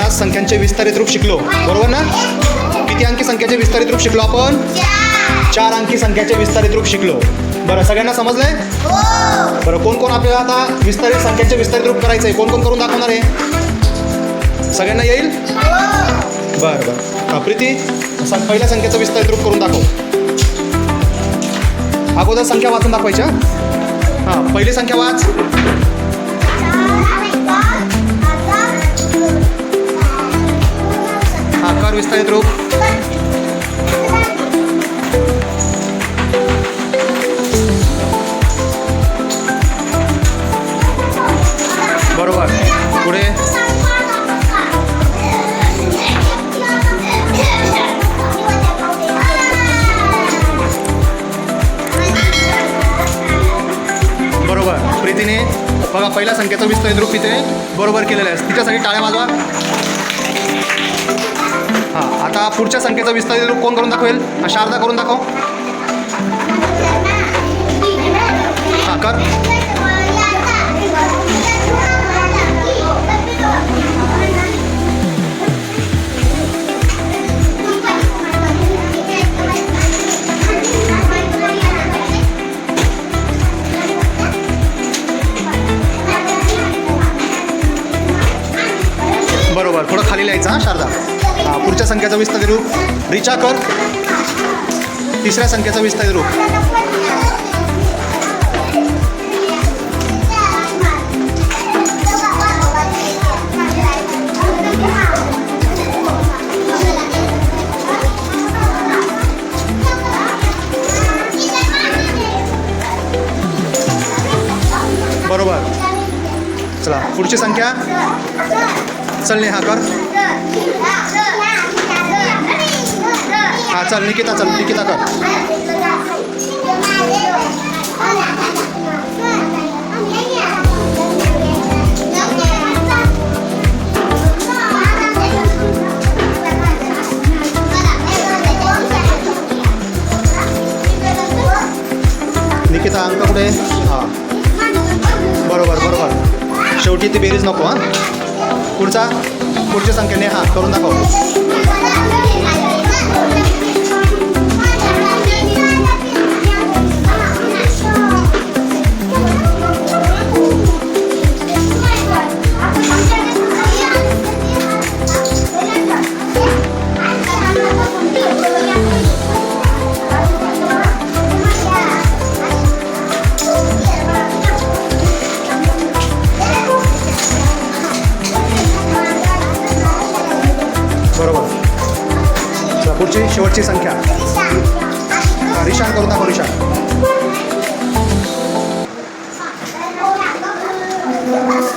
आज संख्यांचे विस्तारित रूप शिकलो. बरोबर ना? किती अंकी संख्याचे विस्तारित रूप शिकलो आपण? चार अंकी संख्याचे विस्तारित रूप शिकलो. बरं सगळ्यांना समजलंय? बरं कोण कोण आपल्याला आता विस्तारित संख्याचे विस्तारित रूप करायचं आहे कोण कोण करून दाखवणार आहे? सगळ्यांना येईल? बरं बरं. हा प्रीती पहिल्या संख्येचं विस्तारित रूप करून दाखव. अगोदर संख्या वाचून दाखवायच्या. हां पहिली संख्या वाच. हा विस्तारित रूप. बरोबर. पुढे. बरोबर. प्रीतीने बघा पहिल्या संख्येचं विस्तारित रूप तिथे बरोबर केलेलं आहे. तिच्यासाठी टाळ्या वाजवा. हां आता पुढच्या संख्येचा विस्तारित रूप कोण करून दाखवेल? हा शारदा करून दाखव. हां कर. बरोबर थोडं खाली लिहायचं हां शारदा. हां पुढच्या संख्येचा विस्तारित रूप रिचा कर. तिसऱ्या संख्येचा विस्तारित रूप बरोबर. चला पुढची संख्या. चल नेहा कर. हां चल निकिता चल निकिता कर. निकिता अंक कुठे? हां. बरोबर बरोबर. शेवटी ती बेरीज नको हां. पुढचा? पुढच्या संख्येने हां करून दाखव. पुढची शेवटची संख्या. रिशान. करू नका रिशान.